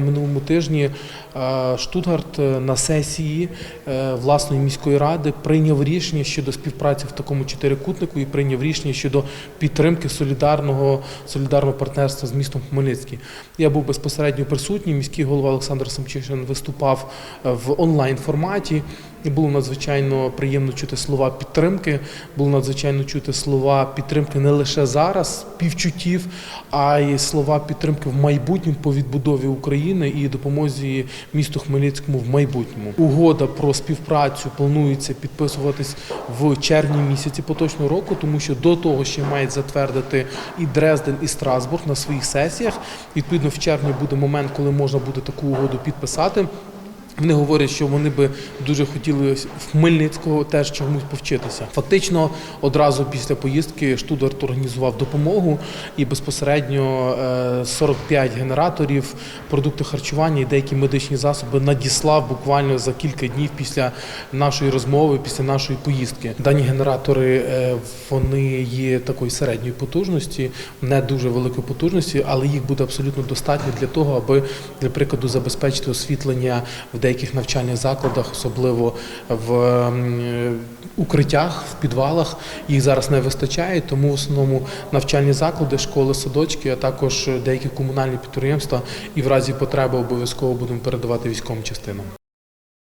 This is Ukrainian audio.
на минулому тижні е, Штутгарт е, на сесії е, власної міської ради прийняв рішення щодо співпраці в такому чотирикутнику і прийняв рішення щодо підтримки солідарного солідарного партнерства з містом Хмельницький. Я був безпосередньо присутній. Міський голова Олександр Самчишин виступав в онлайн форматі. І було надзвичайно приємно чути слова підтримки. Було надзвичайно чути слова підтримки не лише зараз, співчуттів, а й слова підтримки в майбутньому по відбудові України і допомозі місту Хмельницькому в майбутньому. Угода про співпрацю планується підписуватись в червні місяці поточного року, тому що до того ще мають затвердити і Дрезден, і Страсбург на своїх сесіях. Відповідно, в червні буде момент, коли можна буде таку угоду підписати. Вони говорять, що вони би дуже хотіли в Хмельницького теж чомусь повчитися. Фактично, одразу після поїздки Штутгарт організував допомогу і безпосередньо е, 45 генераторів, продукти харчування і деякі медичні засоби надіслав буквально за кілька днів після нашої розмови, після нашої поїздки. Дані генератори е, вони є такої середньої потужності, не дуже великої потужності, але їх буде абсолютно достатньо для того, аби для прикладу забезпечити освітлення в деяких навчальних закладах, особливо в е, укриттях, в підвалах. Їх зараз не вистачає, тому в основному навчальні заклади, школи, садочки, а також деякі комунальні підприємства і в разі потреби обов'язково будемо передавати військовим частинам.